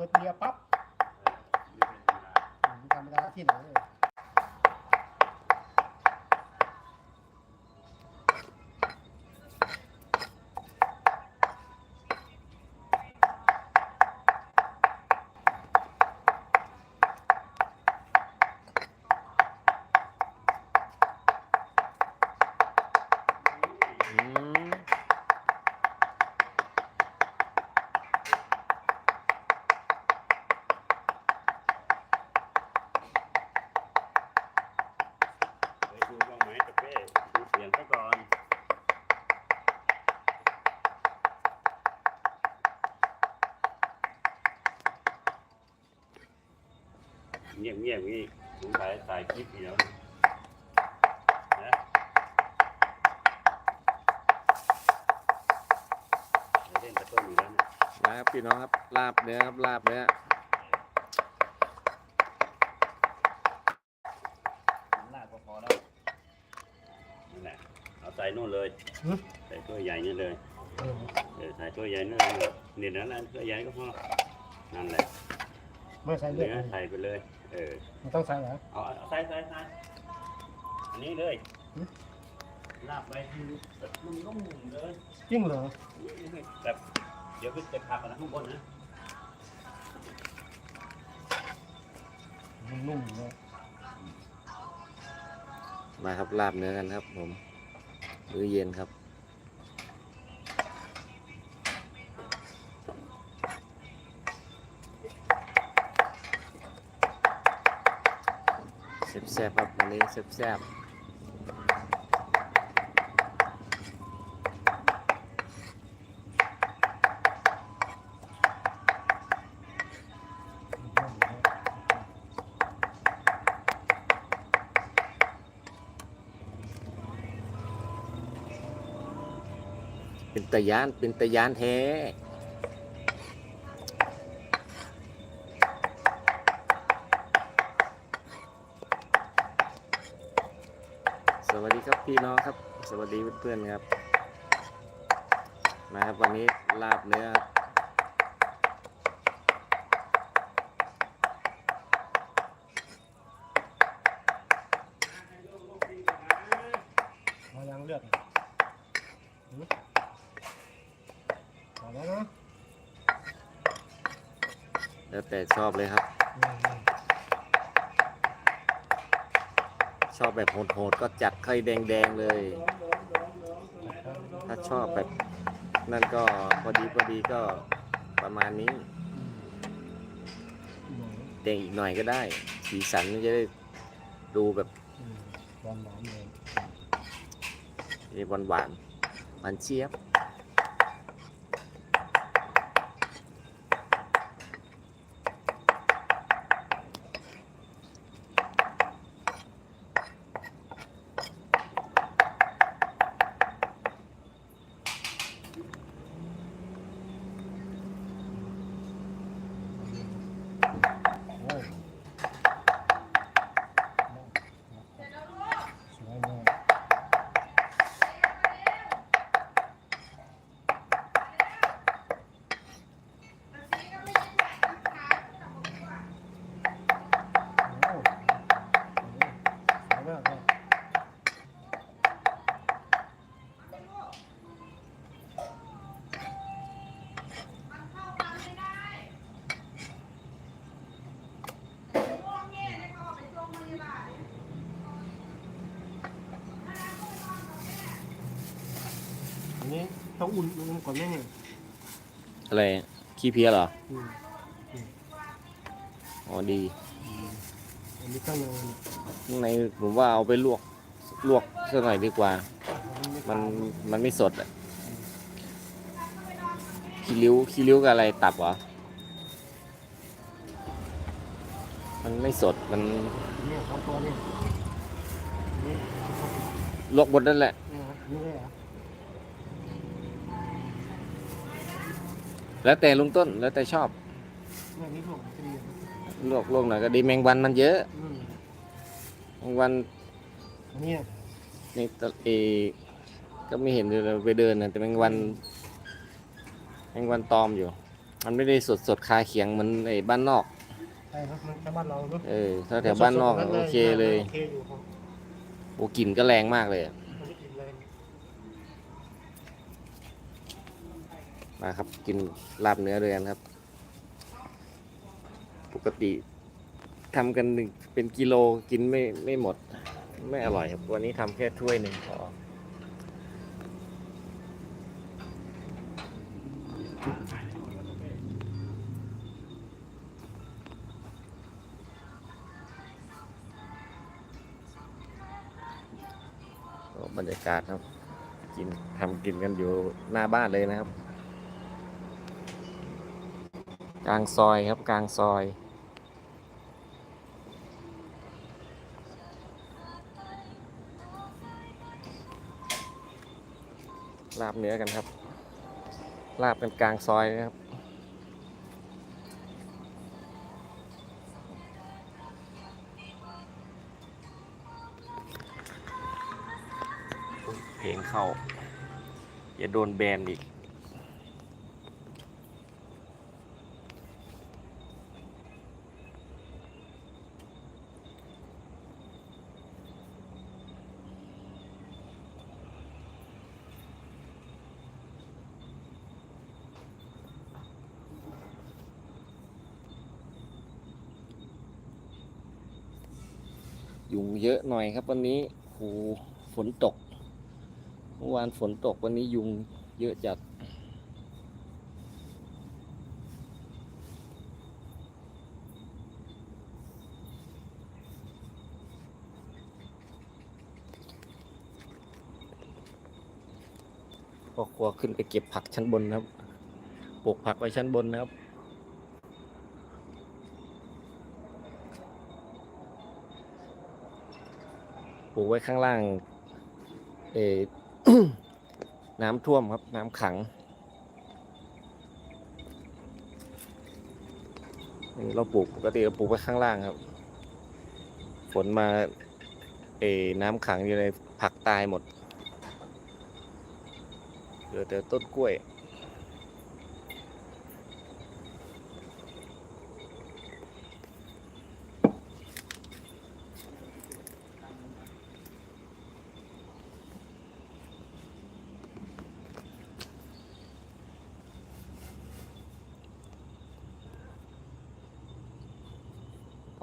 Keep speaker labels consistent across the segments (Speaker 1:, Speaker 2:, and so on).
Speaker 1: ปิดเบียร์ปั๊บอืมธรรมดาที่ไหนเลย
Speaker 2: อืม
Speaker 3: ไปดูบ้างไหมตะเป้ดูเสียงซะก่อน เงียบเงียบๆนี่สงสัยถ่ายคลิปอยู่แล้วนะนะเล่นกระต้นอยู่แล้วนะ
Speaker 2: นะครับพี่น้องครับลาบเนื้อครับลาบเนื้อ
Speaker 3: ลาดก็พอแล้วนั่นแหละเอาใส่นู่นเลย
Speaker 1: หึ
Speaker 3: ใส่ตัวใหญ่นี่เลย
Speaker 1: เออ
Speaker 3: เออใส่ตัวใหญ่นี่เลยนี่นั่นแหละตัวใหญ่ก็พอนั่นแหละ
Speaker 1: ไม่ใส่เลือ
Speaker 3: เนื้
Speaker 1: ด
Speaker 3: อใส่ไปเลย เออ
Speaker 1: มันต้องใส่เหรอ
Speaker 3: เอาเอาใส่ใส่ใส่อันนี้เลย
Speaker 1: หึ
Speaker 3: ลาบไปแบบมันก็หมุนเลย
Speaker 1: จริงเหรอ
Speaker 3: แบบเดี๋ยวก็จะขับกันนะข้างบนนะ
Speaker 1: มันนุ่มเลย
Speaker 2: มาครับลาบเนื้อกันครับ ผมมื้อเย็นครับแซ่บๆครับวั นี้แซ่บเป็นตะยานเป็นตะยานแท้สวัสดีครับพี่น้องครับ สวัสดี เพื่อนๆครับ มาครับวันนี้ลาบเนื้อครับ
Speaker 1: เอายังเลือดหึเอาแล้วนะ
Speaker 2: แล้วแต่ชอบเลยครับ
Speaker 1: อืม
Speaker 2: ชอบแบบโหดๆก็จัดไข่แดงๆเลยถ้า ชอบแบบ นั่นก็พอดีพอดีก็ประมาณนี้
Speaker 1: อืม
Speaker 2: แดงอีกหน่อยก็ได้ สีสันมันจะได้ดูแบบ
Speaker 1: อืมหวานหวานๆเลย
Speaker 2: หวานหวานๆหวานเชียบ
Speaker 1: โอ้สวยมาก โอ้โหสวยมากเลย อันนี้ต้ องอุ่นมันก่อนไหมเนี่ย
Speaker 2: อะไรขี้เพี้ยเหรอ
Speaker 1: อืม
Speaker 2: อ๋อดี
Speaker 1: อันนี้ข้างใน
Speaker 2: ข้างในผมว่าเอาไปลวกลวกสักหน่อยดีกว่า มันมันไม่สดอะขี้ริ้วขี้ริ้วกับอะไรตับเหรอ มันไม่สดมัน
Speaker 1: เนี่ยสองตัวเนี่ยนี่
Speaker 2: ลวกบดนั่นแหละ
Speaker 1: เนี่ยนี่เลยเหรอ
Speaker 2: แล้วแต่ลุงต้นแล้วแต่ชอบ
Speaker 1: เนี่ยนี่ลูกจะดีอะ
Speaker 2: ลวกลวกหน่อยก็ดีแมงวันมันเยอะ
Speaker 1: อืม
Speaker 2: แมงวัน
Speaker 1: อันเนี้ย
Speaker 2: ในตะเอก็ไม่เห็นเลยเราไปเดินนะแต่แมงวันแมงวันตอมอยู่ มันไม่ได้สดสดๆคาเขียงเหมือนไอ้บ้านนอก
Speaker 1: ใช่ครับมันแค่บ้านเราเนอะ
Speaker 2: เออถ้าแถวบ้านนอก
Speaker 1: สดๆ
Speaker 2: โอเคเลย
Speaker 1: โอเคอยู่ครับ
Speaker 2: โอ้กลิ่นก็แรงมากเลยอะ
Speaker 1: ไม่ได้กินแรง
Speaker 2: มาครับกินลาบเนื้อด้วยกันครับ ปกติทำกันเป็นกิโลกินไม่ไม่หมด ไม่อร่อยครับ วันนี้ทำแค่ถ้วยหนึ่งพอบรรยากาศครับ กินทำกินกันอยู่หน้าบ้านเลยนะครับ กลางซอยครับกลางซอยลาบเนื้อกันครับ ลาบกันกลางซอยนะครับ เพลงเข้า อย่าโดนแบนอีก ยุงเยอะหน่อยครับ วันนี้โหฝนตก เมื่อวานฝนตกวันนี้ยุงเยอะจัดพ่อครัวขึ้นไปเก็บผักชั้นบนนะครับ ปลูกผักไว้ชั้นบนนะครับ ป ลูกไว้ข้างล่างเอน้ำท่วมครับ น้ำขังนี่เราปลูกปกติเราปลูกไว้ข้างล่างครับ ฝนมาเออน้ำขังอยู่ในผักตายหมดเหลือแต่ต้นกล้วย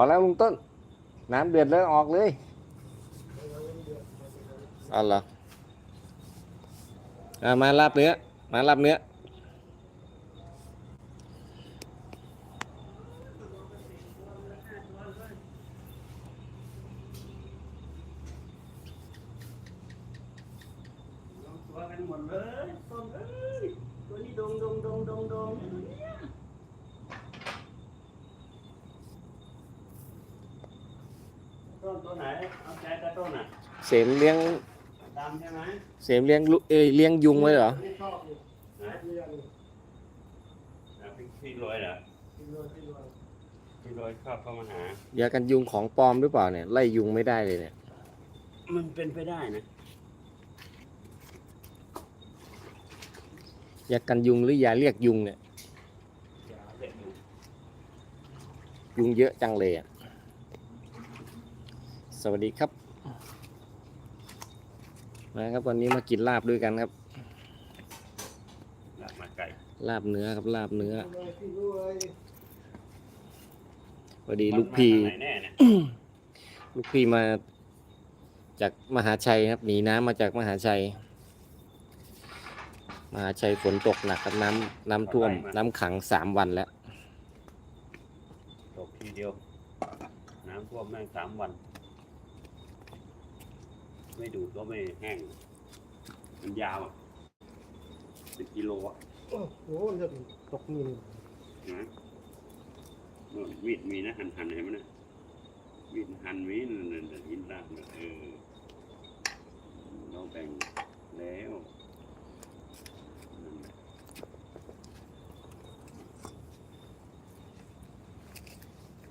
Speaker 2: ออกแล้วลุงต้น น้ำเดือดแล้วออกเลยเอ๋อเหรออะมาลาบเนื้อ มาลาบเนื้อ
Speaker 3: ตัวกันหมดเลยต้นเอ้ยตัวนี้ดงดงดงดงดงต้นตัวไหน เอาใจตะต้นอะ
Speaker 2: เสมเลี้ยง
Speaker 3: ดำใช่ ไหม
Speaker 2: เสมเลี้ยงลุเอยเลี้ยงยุงไว้เหรอ
Speaker 1: ไม่ชอบอยู่
Speaker 3: นะ
Speaker 1: เรียน
Speaker 3: อะพี่พี่รวยเหรอ
Speaker 1: กินเลยกินเลย
Speaker 3: พี่รวยชอบเข้ามาหา
Speaker 2: ยากันยุงของปลอมหรือเปล่าเนี่ยไล่ยุงไม่ได้เลยเนี่ย
Speaker 3: มันเป็นไปได้นะ
Speaker 2: ยากันยุงหรือยาเรียกยุงเนี่ย
Speaker 3: อย่าเด็ดดู
Speaker 2: ยุงเยอะจังเลยอะ สวัสดีครับ มาครับวันนี้มากินลาบด้วยกันครับ
Speaker 3: หลับมาไก่
Speaker 2: ลาบเนื้อครับลาบเนื้อ
Speaker 1: กินเลยกินด้วย
Speaker 2: พอดีลูกพี่
Speaker 3: มันมาทางไหนแน่เนี่ย
Speaker 2: ลูกพี่มาจากมหาชัยครับหนีน้ำมาจากมหาชัย มหาชัยฝนตกหนักครับน้ำน้ำท่วม น้ำขังสามวันแล้ว
Speaker 3: ตกทีเดียว น้ำท่วมแม่งสามวัน ไม่ดูดก็ไม่แห้ง มันยาวอะเป็นกิโลอะ
Speaker 1: โอ้โหเลือดตกนี่
Speaker 3: นะนู่นมีดมีนะหันหันเห็นไหมนะมีดหันมีดนั่นน่ะหินรากนะเออเราแบ่งแล้วนั่นแหละ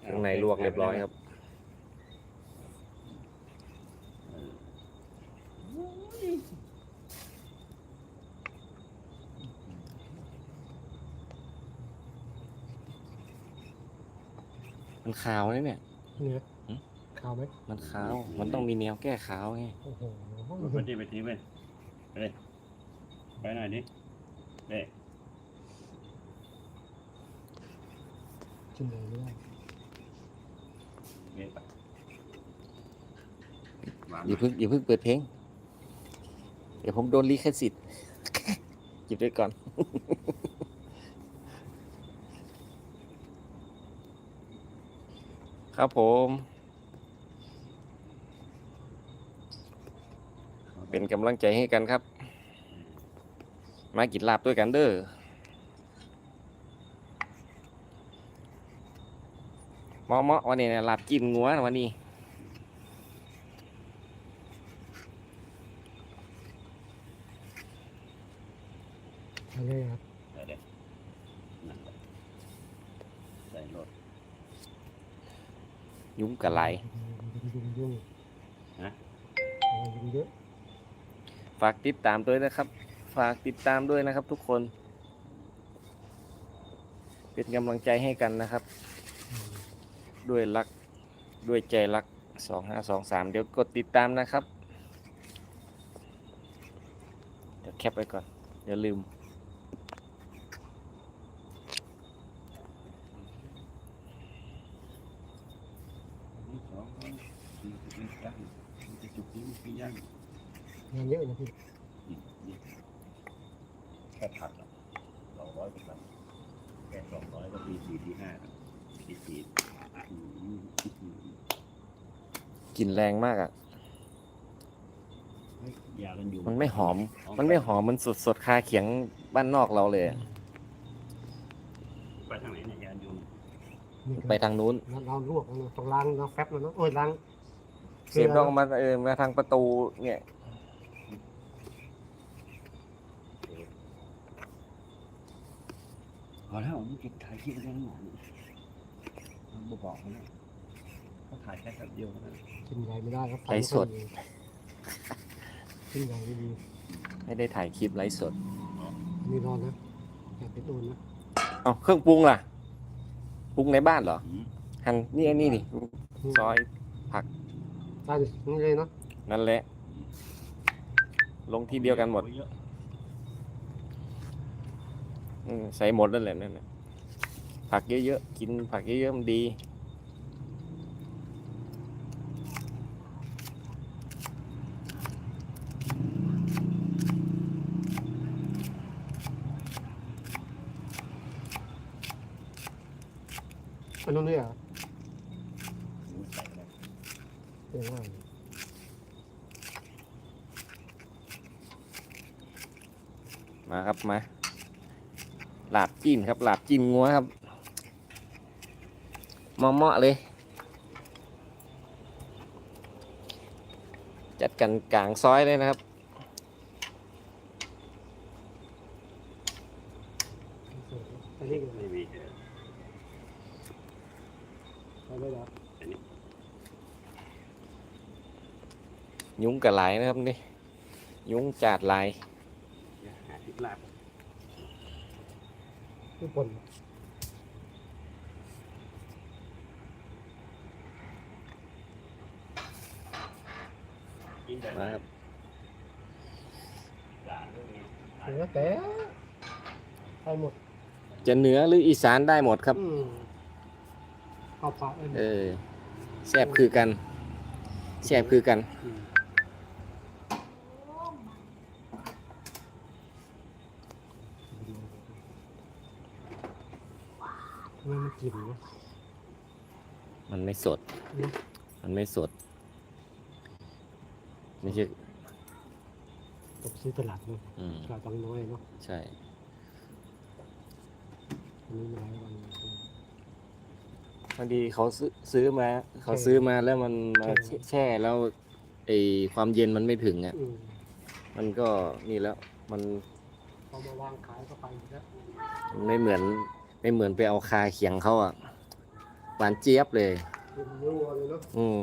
Speaker 2: ข้างในลวกเรียบร้อยครับ มันขาวนะเนี่ย
Speaker 1: เนี่ย
Speaker 2: หืม
Speaker 1: ขาวไหม
Speaker 2: มันขาว มันต้องมีแนวแก้ขาวไง
Speaker 1: โอ้โห
Speaker 3: ไปที่ไปที่ไปไปเลยไปหน่อยดิเด้
Speaker 1: กินเลยไม่ได้
Speaker 3: เด้ไปวาง
Speaker 2: อย่าเพิ่งอย่าเพิ่งเปิดเพลง เดี๋ยวผมโดนลิขสิทธิ์ จิบไว้ก่อน ครับผม เป็นกำลังใจให้กันครับ มากินลาบด้วยกันเด้อเมาะเหมาะวันนี้นะลาบกินงัวะวันนี้
Speaker 1: อะไรครับ
Speaker 3: ใส่เด้นั่นแหละใส่รถ
Speaker 2: ยุ้งกะไหล
Speaker 1: ยุ่งยุ่ง
Speaker 3: ฮะ
Speaker 2: ฝากติดตามด้วยนะครับ ฝากติดตามด้วยนะครับ ทุกคน เป็นกำลังใจให้กันนะครับ ด้วยรักด้วยใจรักสองห้าสองสามเดี๋ยวกดติดตามนะครับ เดี๋ยวแคปไว้ก่อนอย่าลืม
Speaker 3: นี่สองนี่คือย่างมันจะจุกนี้มันคือย่าง
Speaker 1: งานเยอะนะพี่
Speaker 3: อืมนี่แค่ผัดอะสองร้อยกว่าบาทแค่สองร้อยก็ตีสี่ที่ห้าตีสี่อืมอืมอืม
Speaker 2: กลิ่น แรงมากอะ่ะ
Speaker 3: เฮ้ยยากันอยู่
Speaker 2: มันไม่หอม มันไม่หอม มันสดสดๆคาเขียงบ้านนอกเราเลยอะ
Speaker 3: ไปทางไหนเนี่ยยาอยู่
Speaker 1: นี่ก็
Speaker 2: ไปทางนู้น
Speaker 1: เราลวกนะต้องล้างน้ำแฟบแล้วเนาะโอ้ยล้าง
Speaker 2: เสียบต้องเอามาเออมาทางประตูเนี่ย
Speaker 3: พอแล้วมันเก็บถ่ายคลิปไว้ทั้งหมดมันบอกบอกเขาแล้ว เขาถ่ายแค่แป๊บเดียวเท่านั้น
Speaker 1: กินใหญ่ไม่ได้ครับ
Speaker 2: ไลฟ์สด
Speaker 1: กินใหญ่ไม่ดี
Speaker 2: ไม่ได้ถ่ายคลิปไลฟ์สด
Speaker 1: อันนี่ร้อนนะอย่าไปโดนนะ
Speaker 2: เอาเครื่องปรุงล่ะ ปรุงในบ้านเหรอ
Speaker 3: อืม
Speaker 2: หั่นนี่อันนี้นี่ซอย
Speaker 1: ได้ดินี่เลยเนาะ
Speaker 2: นั่นแหละ ลงที่เดียวกันหมด
Speaker 3: เยอะ
Speaker 2: อืมใส่หมดนั่นแหละนั่นแหละผักเยอะๆ กินผักเยอะๆมันดี
Speaker 1: อันนู้เนี่อยเหรอ
Speaker 3: หมูใส่อะไร
Speaker 1: เรียกว่า
Speaker 2: มาครับมาหลาบจิ้นครับหลาบจิ้นงัวครับเหมาะๆเลย จัดกันกลางซอยเลยนะครับ
Speaker 1: อันนี้ก็
Speaker 3: ไม่มีเออ
Speaker 1: เอาไว้แล้ว
Speaker 2: ยุ้งกระไหลนะครับนี่ยุ้งจาดลาย
Speaker 3: อย่าหาทิพลาบ
Speaker 1: คือป่น
Speaker 3: กินแต่
Speaker 2: มาครับ
Speaker 3: จานเรื่องนี้
Speaker 1: เนื้อแต่ไปหมด
Speaker 2: จะเหนือหรืออีสานได้หมดครับ
Speaker 1: อืมเอาผัก
Speaker 2: เออแซ่บคือกันแซ่บคือกัน
Speaker 1: อืมทำไมมันกลิ่นวะ
Speaker 2: มันไม่สด
Speaker 1: อืม
Speaker 2: มันไม่สด ไม่ใช่
Speaker 1: ผมซื้อตลาดเนาะ
Speaker 2: อืม
Speaker 1: ตลาดบางน้อยเนาะ
Speaker 2: ใช่
Speaker 1: อันนี้มาหลายวัน
Speaker 2: บางทีเขาซื้อซื้อมา เขาซื้อมาแล้วมันมา
Speaker 1: ใช่
Speaker 2: แช่แล้วไอความเย็นมันไม่ถึงอะ
Speaker 1: อืม
Speaker 2: มันก็นี่แล้ว มัน
Speaker 1: พอมาวางขายก็ไปแล้ว
Speaker 2: ไม่เหมือน ไม่เหมือนไปเอาคาเขียงเขาอะหวานเจี๊ยบเลย
Speaker 1: รัวเลยเนาะ
Speaker 2: อืม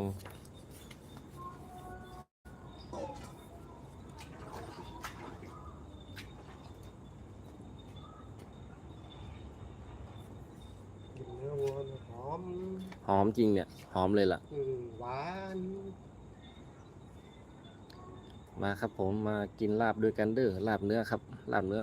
Speaker 1: เป็นเนื้อวัวเนี่ยหอม
Speaker 2: หอมจริงเนี่ย หอมเลยล่ะ
Speaker 1: อืมหวาน
Speaker 2: มาครับผมมากินลาบด้วยกันเด้อลาบเนื้อครับ ลาบเนื้อ